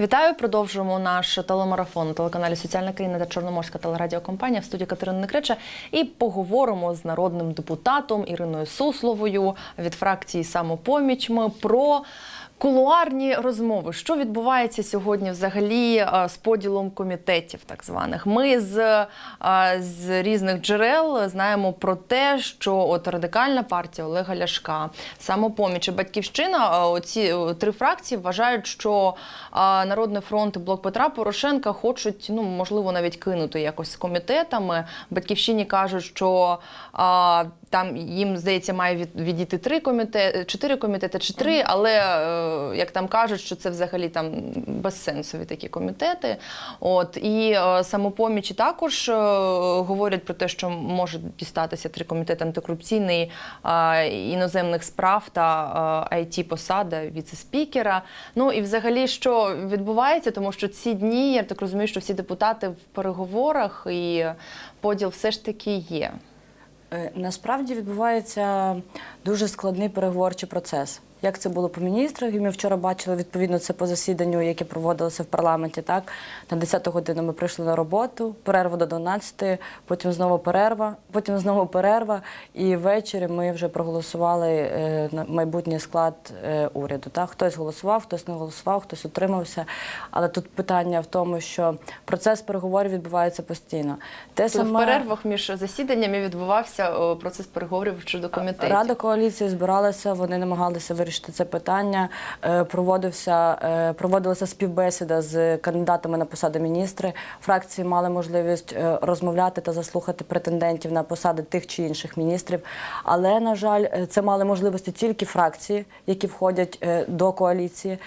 Вітаю. Продовжуємо наш телемарафон на телеканалі Соціальна країна та Чорноморська телерадіокомпанія в студії Катерини Некрича. і поговоримо з народним депутатом Іриною Сусловою від фракції Самопоміч. Ми про кулуарні розмови. Що відбувається сьогодні взагалі е, з поділом комітетів, так званих? Ми з, е, з різних джерел знаємо про те, що от радикальна партія Олега Ляшка, самопоміч і батьківщина, е, оці три фракції вважають, що Народний фронт і блок Петра Порошенка хочуть, ну можливо, навіть кинути якось з комітетами. Батьківщині кажуть, що там їм здається має від, відійти три комітети, чотири комітети чи три, але е, як там кажуть, що це взагалі там безсенсові такі комітети. От і е, самопомічі також е, говорять про те, що може дістатися три комітети антикорупційний, іноземних справ та it посада віце-спікера. Ну і взагалі, що відбувається, тому що ці дні я так розумію, що всі депутати в переговорах і поділ все ж таки є. Е, Насправді відбувається дуже складний переговорчий процес. Як це було по міністрах, і ми вчора бачили відповідно це по засіданню, яке проводилося в парламенті. Так на 10 годину ми прийшли на роботу, перерву до 12, потім знову перерва, потім знову перерва. І ввечері ми вже проголосували е, на майбутній склад е, уряду. Так, хтось голосував, хтось не голосував, хтось утримався. Але тут питання в тому, що процес переговорів відбувається постійно. Те То в перервах між засіданнями відбувався процес переговорів щодо комітетів. Рада коаліції збиралася, вони намагалися вирішити це питання. Е, Проводився, е, проводилася співбесіда з кандидатами на посади міністри. Фракції мали можливість е, розмовляти та заслухати претендентів на посади тих чи інших міністрів. Але, на жаль, це мали можливості тільки фракції, які входять до коаліції.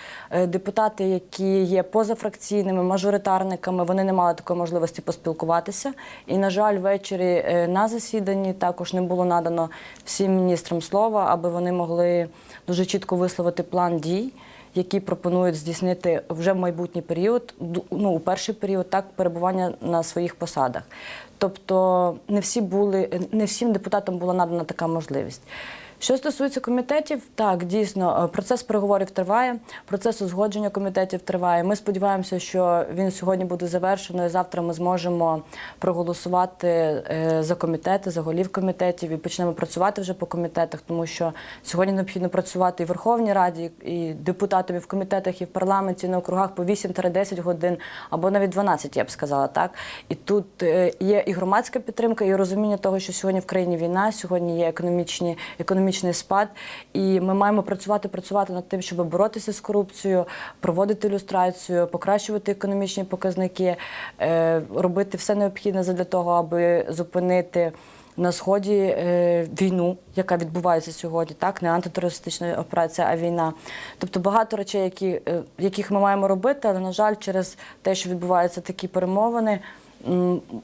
Депутати, які є позафракційними, мажоритарниками, вони не мали такої можливості поспілкуватися. І, на жаль, ввечері на засіданні також не було надано всім міністрам слова, аби вони могли дуже чітко висловити план дій. Які пропонують здійснити вже в майбутній період, ну у перший період так перебування на своїх посадах. Тобто не всі були, не всім депутатам була надана така можливість. Що стосується комітетів, так дійсно е, процес переговорів триває, процес узгодження комітетів триває. Ми сподіваємося, що він сьогодні буде завершено. і Завтра ми зможемо проголосувати е, за комітети, за голів комітетів і почнемо працювати вже по комітетах, тому що сьогодні необхідно працювати і в Верховній Раді, і депутатам і в комітетах, і в парламенті і на округах по 8-10 годин або навіть 12, я б сказала так. І тут е, є і громадська підтримка, і розуміння того, що сьогодні в країні війна, сьогодні є економічні економічні, економічний спад, і ми маємо працювати, працювати над тим, щоб боротися з корупцією, проводити ілюстрацію, покращувати економічні показники, е, робити все необхідне для того, аби зупинити. На сході е, війну, яка відбувається сьогодні, так не антитерористична операція, а війна. Тобто багато речей, які, е, яких ми маємо робити, але на жаль, через те, що відбуваються такі перемовини,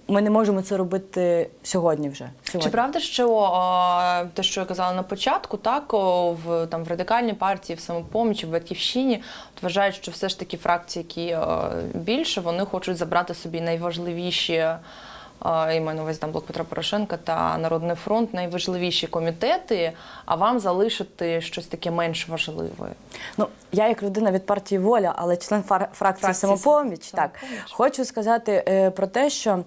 ми не можемо це робити сьогодні вже. Сьогодні. Чи правда, що те, що я казала на початку, так о, в там в радикальній партії, в самопомічі, в батьківщині, от вважають, що все ж таки фракції, які більше, вони хочуть забрати собі найважливіші. Я маю на увазі там блок Петра Порошенка та Народний фронт найважливіші комітети, а вам залишити щось таке менш важливе. Ну, я як людина від партії Воля, але член фракції Фракції самопоміч, так «Самопоміч». хочу сказати е, про те, що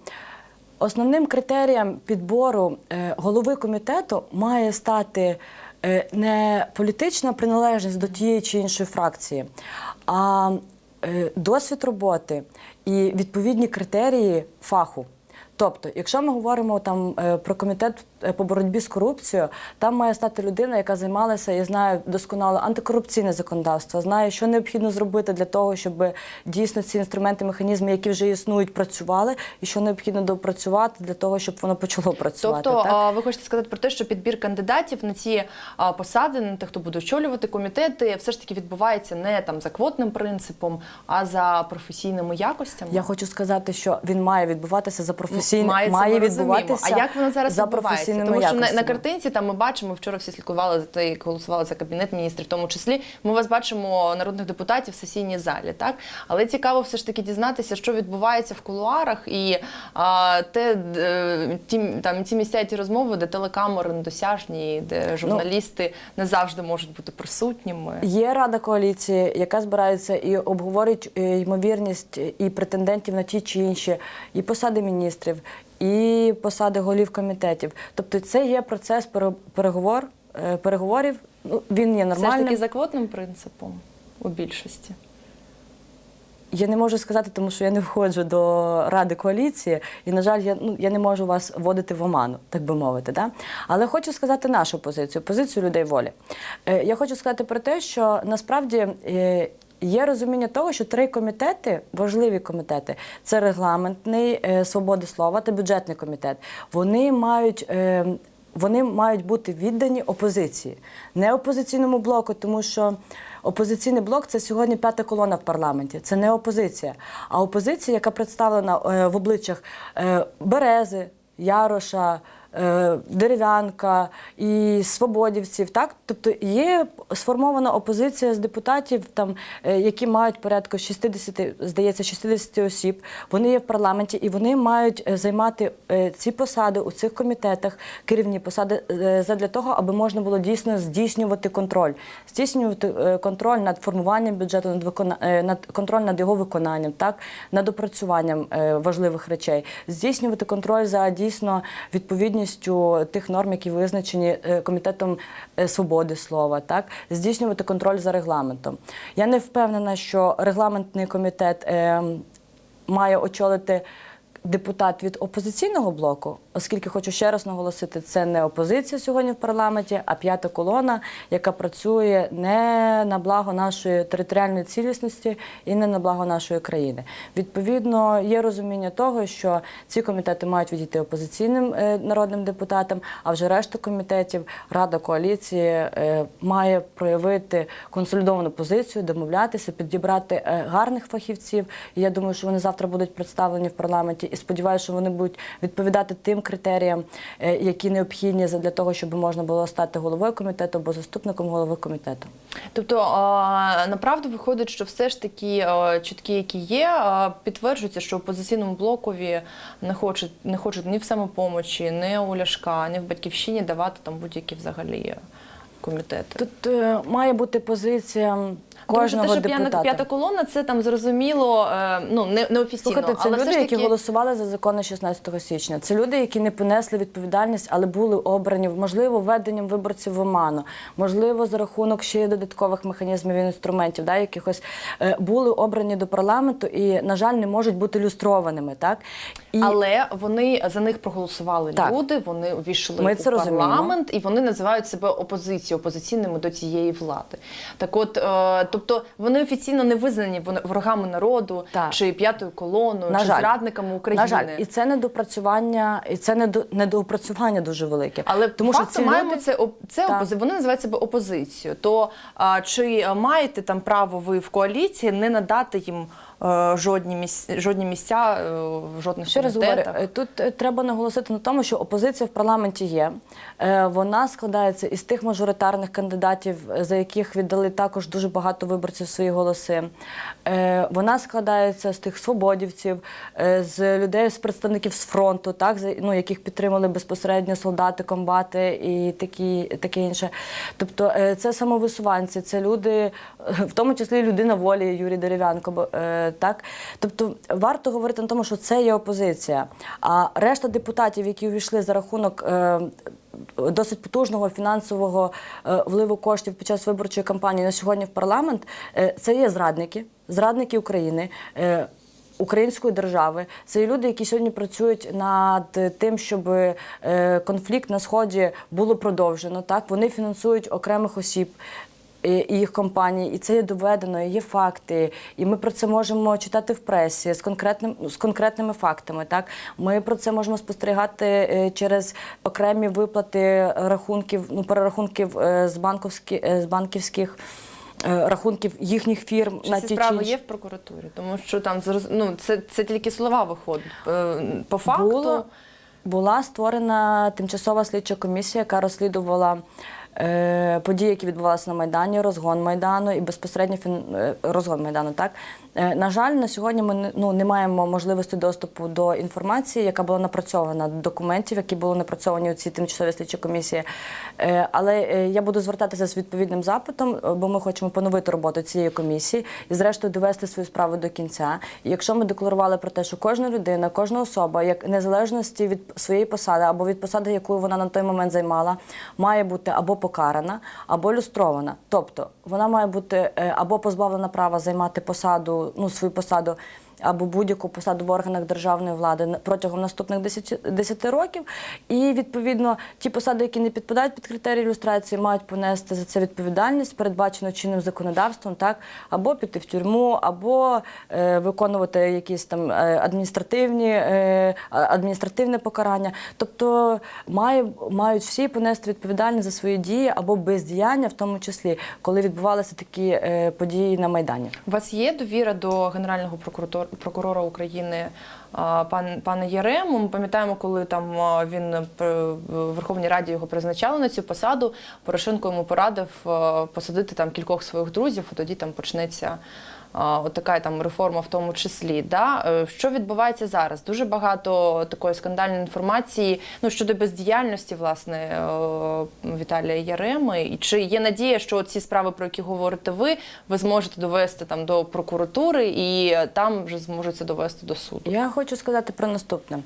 основним критерієм підбору е, голови комітету має стати е, не політична приналежність до тієї чи іншої фракції, а досвід роботи і відповідні критерії фаху. Тобто, якщо ми говоримо там е, про комітет по боротьбі з корупцією, там має стати людина, яка займалася і знає досконало антикорупційне законодавство, знає, що необхідно зробити для того, щоб дійсно ці інструменти, механізми, які вже існують, працювали, і що необхідно допрацювати для того, щоб воно почало працювати. Тобто, так? ви хочете сказати про те, що підбір кандидатів на ці посади, на тих, хто буде очолювати комітети, все ж таки відбувається не там за квотним принципом, а за професійними якостями. Я хочу сказати, що він має відбуватися за професійним, має, має відбуватися А як воно зараз за відбувається? Тому що на, на картинці там ми бачимо, вчора всі слідкували за те, як голосували за кабінет міністрів, в тому числі. Ми вас бачимо народних депутатів в сесійній залі, так але цікаво все ж таки дізнатися, що відбувається в кулуарах, і а, те е, ті там ті місця, ті розмови, де телекамери недосяжні, Ну, де журналісти не завжди можуть бути присутніми. Є рада коаліції, яка збирається і обговорить е, ймовірність і претендентів на ті чи інші і посади міністрів, і посади голів комітетів. Тобто, це є процес переговор, е, переговорів. Ну, він є Все ж таки за квотним принципом у більшості. Я не можу сказати, тому що я не входжу до ради коаліції, і на жаль, я ну я не можу вас вводити в оману, так би мовити. Да? Але хочу сказати нашу позицію, позицію людей волі. Е, я хочу сказати про те, що насправді. Е, Є розуміння того, що три комітети, важливі комітети, це регламентний, е, свободи слова та бюджетний комітет. Вони мають е, вони мають бути віддані опозиції, не опозиційному блоку, тому що опозиційний блок це сьогодні п'ята колона в парламенті. Це не опозиція, а опозиція, яка представлена е, в обличчях е, Берези, Яроша. Е, Дерев'янка і свободівців, так? Тобто є сформована опозиція з депутатів, там е, які мають порядку 60, здається, 60 осіб. Вони є в парламенті і вони мають е, займати ці посади у цих комітетах, керівні посади, задля того, аби можна було дійсно здійснювати контроль, здійснювати контроль над формуванням бюджету, над викона... над контроль над його виконанням, так? Над опрацюванням важливих речей, здійснювати контроль за дійсно відповідністю тих норм, які визначені е, комітетом е, свободи слова, так здійснювати контроль за регламентом. Я не впевнена, що регламентний комітет е, має очолити. Депутат від опозиційного блоку, оскільки хочу ще раз наголосити, це не опозиція сьогодні в парламенті, а п'ята колона, яка працює не на благо нашої територіальної цілісності і не на благо нашої країни. Відповідно, є розуміння того, що ці комітети мають відійти опозиційним е, народним депутатам, а вже решта комітетів, рада коаліції е, має проявити консолідовану позицію, домовлятися, підібрати е, гарних фахівців. Я думаю, що вони завтра будуть представлені в парламенті. І сподіваюся, що вони будуть відповідати тим критеріям, е, які необхідні для того, щоб можна було стати головою комітету або заступником голови комітету. Тобто направду виходить, що все ж таки чутки, які є, а, підтверджується, що опозиційному блокові не хочуть не хочуть ні в самопомочі, ні у Ляшка, ні в батьківщині давати там будь-які взагалі комітети. Тут е, має бути позиція Тому що те, що п'ята, п'ята колона, це там зрозуміло, е, ну не, не офіційно, Слухайте, це але люди, все ж які голосували за закони 16 січня. Це люди, які не понесли відповідальність, але були обрані, можливо, введенням виборців в оману, можливо, за рахунок ще й додаткових механізмів і інструментів, да, якихось е, були обрані до парламенту і, на жаль, не можуть бути люстрованими. Так? І Але вони за них проголосували Так. люди. Вони увійшли Ми у це розуміємо. парламент, і вони називають себе опозицією, опозиційними до цієї влади. Так, от, е, тобто, вони офіційно не визнані ворогами народу Так. чи п'ятою колоною, На чи жаль. зрадниками України. На жаль, і це недопрацювання, і це недо- недоопрацювання дуже велике. Але тому по що ці маємо люди... це це опози... Вони називають себе опозицією. То а, чи маєте там право ви в коаліції не надати їм е, жодні місця, жодні місця е, жодних Ще раз говорю, е, тут е, треба наголосити на тому, що опозиція в парламенті є. Е, Вона складається із тих мажоритарних кандидатів, за яких віддали також дуже багато виборців свої голоси. Вона складається з тих свободівців, з людей, з представників з фронту, так ну, яких підтримали безпосередньо солдати, комбати і такі, таке інше. Тобто це самовисуванці, це люди, в тому числі людина волі Юрій Дерев'янко. Так? Тобто варто говорити на тому, що це є опозиція. А решта депутатів, які увійшли за рахунок. е, Досить потужного фінансового е, вливу коштів під час виборчої кампанії на сьогодні в парламент е, це є зрадники, зрадники України. Української держави це є люди, які сьогодні працюють над тим, щоб конфлікт на сході було продовжено. Так вони фінансують окремих осіб і їх компаній, і це є доведено, і є факти. І ми про це можемо читати в пресі з конкретним з конкретними фактами. Так ми про це можемо спостерігати е, через окремі виплати рахунків, ну перерахунків е, з банковські е, з банківських. Рахунків їхніх фірм Чи на ці справи чи інші- є в прокуратурі? Тому що там ну, це, це тільки слова виходять. Е, По факту Було- Була створена тимчасова слідча комісія, яка розслідувала події, які відбувалися на Майдані, розгон Майдану і безпосередньо фін... е, розгон Майдану. Так? Е, на жаль, на сьогодні ми ну, не маємо можливості доступу до інформації, яка була напрацьована, до документів, які були напрацьовані у цій тимчасовій слідчій комісії. Е, але е, я буду звертатися з відповідним запитом, е, бо ми хочемо поновити роботу цієї комісії і, зрештою, довести свою справу до кінця. І якщо ми декларували про те, що кожна людина, кожна особа, як незалежності від своєї посади або від посади, яку вона на той момент займала, має бути або покарана, або люстрована. Тобто вона має бути е, або позбавлена права займати посаду, ну свою посаду. Або будь-яку посаду в органах державної влади протягом наступних 10, 10 років. І відповідно ті посади, які не підпадають під критерії ілюстрації, мають понести за це відповідальність, передбачено чинним законодавством, так або піти в тюрму, або е, виконувати якісь там е, адміністративні е, адміністративне покарання. Тобто має, мають всі понести відповідальність за свої дії або бездіяння, в тому числі, коли відбувалися такі е, події на майдані. У вас є довіра до генерального прокуратор- прокурора України а, пан пана Єрему? Ми пам'ятаємо, коли там він е, в Верховній Раді його призначали на цю посаду. Порошенко йому порадив посадити там кількох своїх друзів, і тоді там почнеться. От така там реформа в тому числі. Да? Е, Що відбувається зараз? Дуже багато такої скандальної інформації ну, щодо бездіяльності власне е, Віталія Яреми. І чи є надія, що ці справи, про які говорите ви, ви зможете довести там до прокуратури і там вже зможуть це довести до суду? Я хочу сказати про наступне.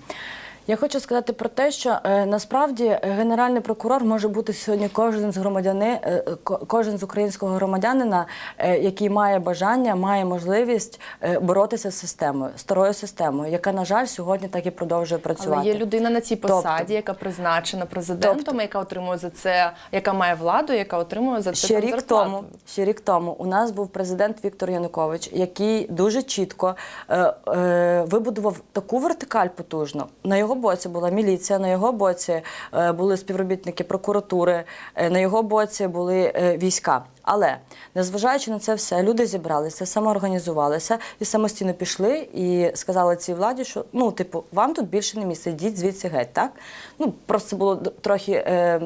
Я хочу сказати про те, що е, насправді е, генеральний прокурор може бути сьогодні кожен з громадяни, е, кожен з українського громадянина, е, який має бажання, має можливість е, боротися з системою, старою системою, яка, на жаль, сьогодні так і продовжує працювати. Але є людина на цій Тобто- посаді, яка призначена президентом, Тобто- яка отримує за це, яка має владу, яка отримує за це Ще рік зарплату. тому, ще рік тому у нас був президент Віктор Янукович, який дуже чітко е, е, вибудував таку вертикаль потужну. На його боці була міліція, на його боці е, були співробітники прокуратури, е, на його боці були е, війська. Але незважаючи на це все, люди зібралися, самоорганізувалися і самостійно пішли і сказали цій владі, що ну, типу, вам тут більше не місце, йдіть звідси геть, так? Ну просто було трохи, е,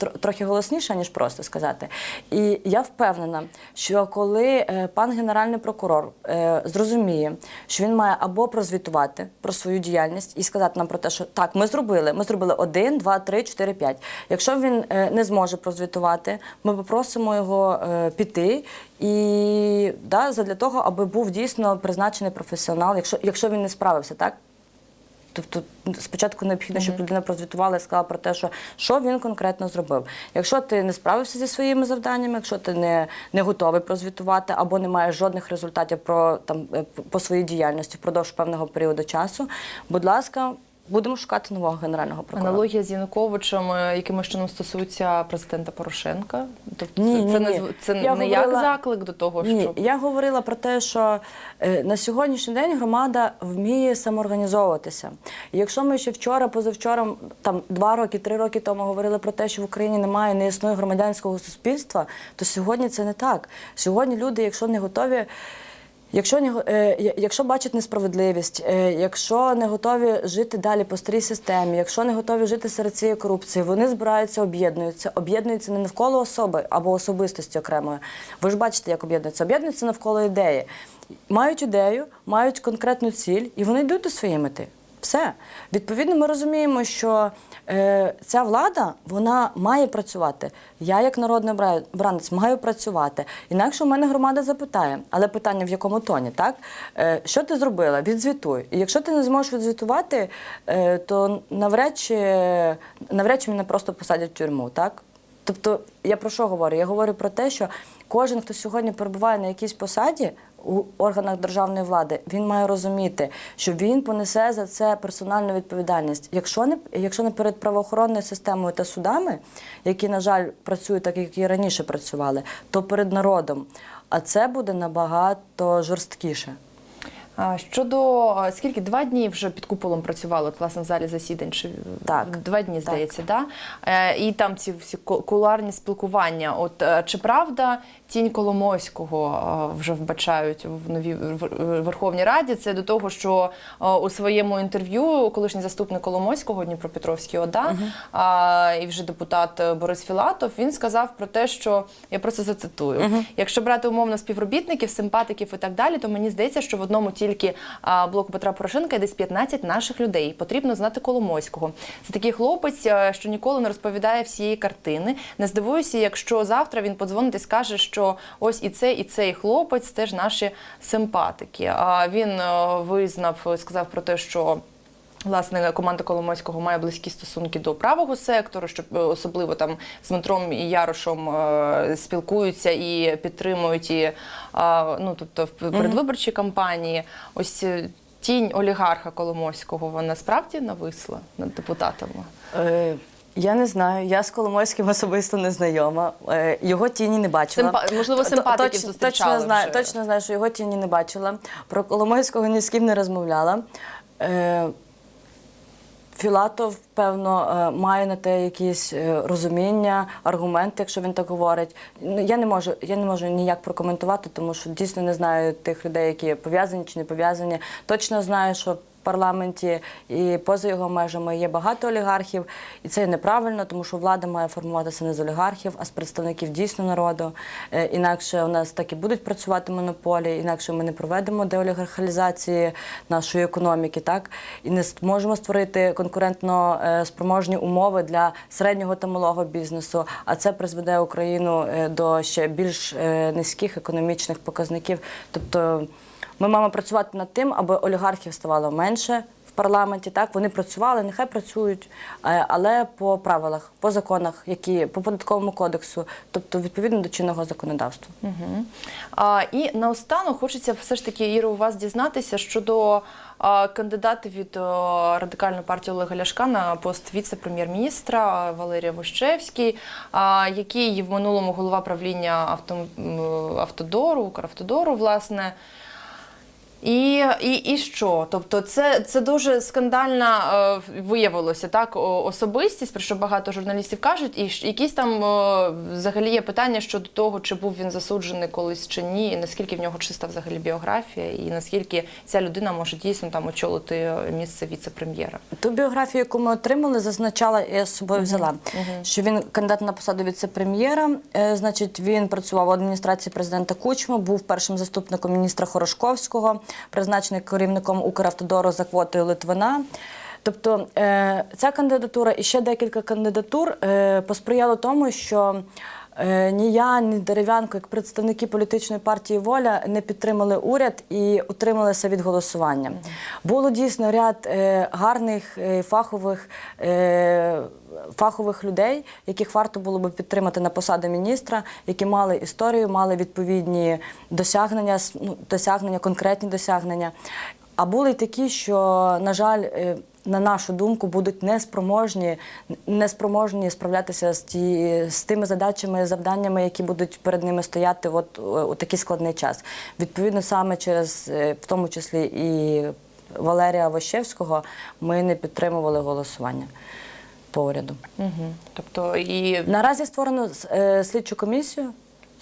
тр- трохи голосніше, ніж просто сказати. І я впевнена, що коли е, пан генеральний прокурор е, зрозуміє, що він має або прозвітувати про свою діяльність і сказати нам про те, що так, ми зробили, ми зробили один, два, три, чотири, п'ять. Якщо він е, не зможе прозвітувати, ми попросимо його піти і да, задля того, аби був дійсно призначений професіонал, якщо, якщо він не справився, так? Тобто спочатку необхідно, щоб людина прозвітувала і сказала про те, що, що він конкретно зробив. Якщо ти не справився зі своїми завданнями, якщо ти не, не готовий прозвітувати або не маєш жодних результатів про там е, по своїй діяльності впродовж певного періоду часу, будь ласка, будемо шукати нового генерального прокурора. Аналогія з Януковичем, е, якимось чином стосується президента Порошенка. Тобто Ні, це, ні, це, ні. не, це Я не як заклик до того, Ні, що я говорила про те, що е, на сьогоднішній день громада вміє самоорганізовуватися. І якщо ми ще вчора, позавчора, там два роки, три роки тому говорили про те, що в Україні немає, не існує громадянського суспільства, то сьогодні це не так. Сьогодні люди, якщо не готові. Якщо не е, якщо бачать несправедливість, е, якщо не готові жити далі по старій системі, якщо не готові жити серед цієї корупції, вони збираються, об'єднуються, об'єднуються не навколо особи або особистості окремої. Ви ж бачите, як об'єднуються. Об'єднуються навколо ідеї. Мають ідею, мають конкретну ціль, і вони йдуть до своєї мети. Все. Відповідно, ми розуміємо, що е, ця влада вона має працювати. Я, як народний бранець, маю працювати. Інакше у мене громада запитає, але питання в якому тоні, так? Е, що ти зробила? Відзвітуй. І якщо ти не зможеш відзвітувати, е, то навряд чи, навряд чи мене просто посадять в тюрму, так? Тобто, я про що говорю? Я говорю про те, що кожен, хто сьогодні перебуває на якійсь посаді у органах державної влади, він має розуміти, що він понесе за це персональну відповідальність. Якщо не якщо не перед правоохоронною системою та судами, які, на жаль, працюють так, як і раніше працювали, то перед народом. А це буде набагато жорсткіше. Щодо скільки два дні вже під куполом працювали, от, власне, в залі засідань? Чи Так. два дні, здається, да? Е, і там ці всі ку- кулуарні спілкування. От е, чи правда тінь Коломойського е, вже вбачають в новій Верховній Раді? Це до того, що у своєму інтерв'ю колишній заступник Коломойського Дніпропетровський ОДА а, і вже депутат Борис Філатов він сказав про те, що я просто зацитую: якщо брати умовно співробітників, симпатиків і так далі, то мені здається, що в одному тільки блоку Петра Порошенка і десь 15 наших людей. Потрібно знати Коломойського. Це такий хлопець, що ніколи не розповідає всієї картини. Не здивуюся, якщо завтра він подзвонить і скаже, що ось і цей, і цей хлопець теж наші симпатики. А він визнав, сказав про те, що. Власне, команда Коломойського має близькі стосунки до правого сектору, що е, особливо там з Дмитром і Ярошем е, спілкуються і підтримують і е, ну тобто в передвиборчій кампанії. Ось е, тінь олігарха Коломойського вона справді нависла над депутатами. Е, Я не знаю, я з Коломойським особисто не знайома. Е, Його тіні не бачила. Симпа- можливо, симпатиків точно, зустрічали точно знаю, вже. точно знаю, що його тіні не бачила. Про Коломойського ні з ким не розмовляла. Е, Філатов, певно, е, має на те якісь е, розуміння, аргументи, якщо він так говорить. Ну, Я не можу, я не можу ніяк прокоментувати, тому що дійсно не знаю тих людей, які пов'язані чи не пов'язані. Точно знаю, що парламенті і поза його межами є багато олігархів, і це неправильно, тому що влада має формуватися не з олігархів, а з представників дійсно народу. Е, Інакше у нас так і будуть працювати монополії, інакше ми не проведемо деолігархалізації нашої економіки, так і не зможемо створити конкурентно е, спроможні умови для середнього та малого бізнесу. А це призведе Україну е, до ще більш низьких економічних показників. Тобто ми маємо працювати над тим, аби олігархів ставало менше в парламенті. Так вони працювали, нехай працюють, е, але по правилах, по законах, які по податковому кодексу, тобто відповідно до чинного законодавства. Угу. А, і наостанок хочеться все ж таки, Іро, у вас дізнатися щодо а, від радикальної партії Олега Ляшка на пост віце-прем'єр-міністра Валерія Вощевський, який в минулому голова правління авто, Автодору, Укравтодору, власне. І, і, і що? Тобто, це, це дуже скандальна е, виявилося так особистість, про що багато журналістів кажуть, і якісь там е, взагалі є питання щодо того, чи був він засуджений колись чи ні, і наскільки в нього чиста взагалі біографія, і наскільки ця людина може дійсно там очолити місце віце-прем'єра. Ту біографію, яку ми отримали, зазначала, я з собою взяла, що він кандидат на посаду віце-прем'єра. Е, Значить, він працював в адміністрації президента Кучма, був першим заступником міністра Хорошковського, призначений керівником Укравтодору за квотою Литвина. Тобто е, ця кандидатура і ще декілька кандидатур е, посприяли тому, що Е, Ні я, ні дерев'янко, як представники політичної партії Воля не підтримали уряд і утрималися від голосування. Було дійсно ряд гарних фахових. Фахових людей, яких варто було би підтримати на посади міністра, які мали історію, мали відповідні досягнення, ну, досягнення, конкретні досягнення. А були й такі, що, на жаль, е, на нашу думку, будуть неспроможні, неспроможні справлятися з, ті, з тими задачами, завданнями, які будуть перед ними стояти от, е, у такий складний час. Відповідно, саме через, е, в тому числі і Валерія Вощевського, ми не підтримували голосування по уряду. Угу. Тобто і Наразі створено е, слідчу комісію.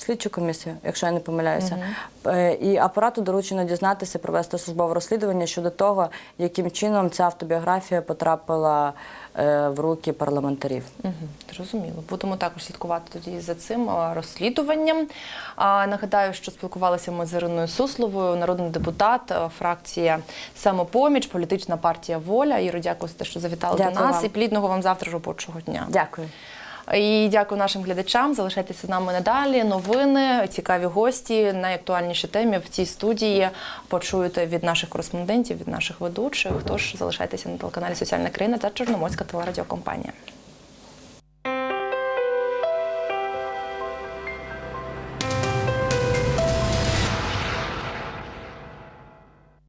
Слідчу комісію, якщо я не помиляюся, Е, і апарату доручено дізнатися, провести службове розслідування щодо того, яким чином ця автобіографія потрапила е, в руки парламентарів. Угу, зрозуміло. Будемо також слідкувати тоді за цим розслідуванням. А, нагадаю, що спілкувалися ми з Іриною Сусловою, народний депутат, фракція Самопоміч, політична партія Воля. Іро, дякую за те, що завітали до нас. вам. І плідного вам завтра робочого дня. Дякую. І дякую нашим глядачам. Залишайтеся з нами надалі. Новини, цікаві гості, найактуальніші теми в цій студії почуєте від наших кореспондентів, від наших ведучих. Тож залишайтеся на телеканалі Соціальна країна та Чорноморська телерадіокомпанія.